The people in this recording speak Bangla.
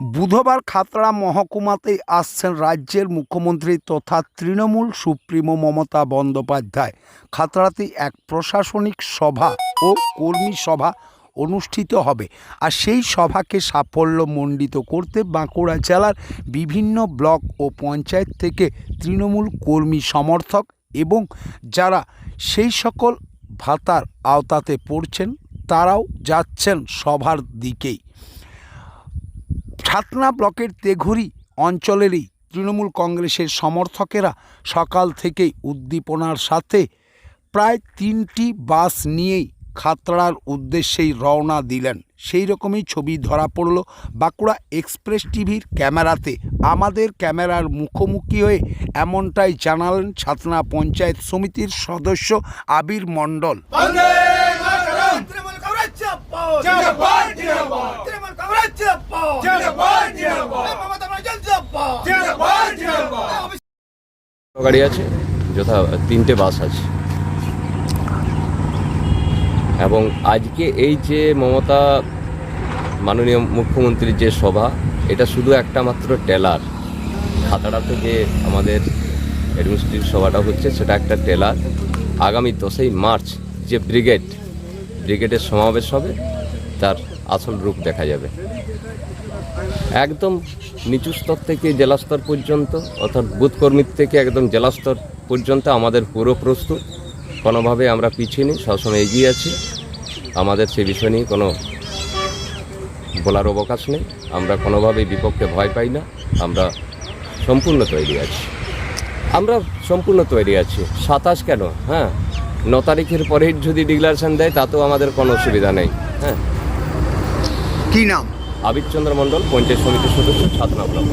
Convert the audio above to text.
বুধবার খাতড়া মহকুমাতেই আসছেন রাজ্যের মুখ্যমন্ত্রী তথা তৃণমূল সুপ্রিমো মমতা বন্দ্যোপাধ্যায়। খাতড়াতে এক প্রশাসনিক সভা ও কর্মী সভা অনুষ্ঠিত হবে। আর সেই সভাকে সাফল্যমণ্ডিত করতে বাঁকুড়া জেলার বিভিন্ন ব্লক ও পঞ্চায়েত থেকে তৃণমূল কর্মী সমর্থক এবং যারা সেই সকল ভাতার আওতাতে পড়ছেন, তারাও যাচ্ছেন সভার দিকেই। ছাতনা ব্লকের তেঘুরি অঞ্চলেরই তৃণমূল কংগ্রেসের সমর্থকেরা সকাল থেকেই উদ্দীপনার সাথে প্রায় তিনটি বাস নিয়েই খাতড়ার উদ্দেশ্যেই রওনা দিলেন। সেই রকমই ছবি ধরা পড়ল বাঁকুড়া এক্সপ্রেস টিভির ক্যামেরাতে। আমাদের ক্যামেরার মুখোমুখি হয়ে এমনটাই জানালেন ছাতনা পঞ্চায়েত সমিতির সদস্য আবির মণ্ডল। গাড়ি আছে, যথা তিনটে বাস আছে। এবং আজকে এই যে মমতা মাননীয় মুখ্যমন্ত্রীর যে সভা, এটা শুধু একটা মাত্র টেলার। খাতাড়াতে যে আমাদের অ্যাডমিনিস্ট্রেটিভ সভাটা হচ্ছে, সেটা একটা টেলার। আগামী দশই মার্চ যে ব্রিগেড, ব্রিগেডের সমাবেশ হবে, তার আসল রূপ দেখা যাবে। একদম নিচু স্তর থেকে জেলা স্তর পর্যন্ত, অর্থাৎ বুথ কর্মীর থেকে একদম জেলা স্তর পর্যন্ত আমাদের পুরো প্রস্তুত। কোনোভাবে আমরা পিছিয়ে নিই, সবসময় এগিয়ে আছি। আমাদের সে বিষয় নিয়ে কোনো বলার অবকাশ নেই। আমরা কোনোভাবেই বিপক্ষে ভয় পাই না। আমরা সম্পূর্ণ তৈরি আছি। আমরা সম্পূর্ণ তৈরি আছি। সাতাশ কেন? হ্যাঁ ন তারিখের পরে যদি ডিক্লারেশন দেয়, তাতেও আমাদের কোনো অসুবিধা নেই। হ্যাঁ কি নাম? আবির চন্দ্র মণ্ডল পঞ্চায়েত সমিতির সদস্য ছাত্র ব্লক।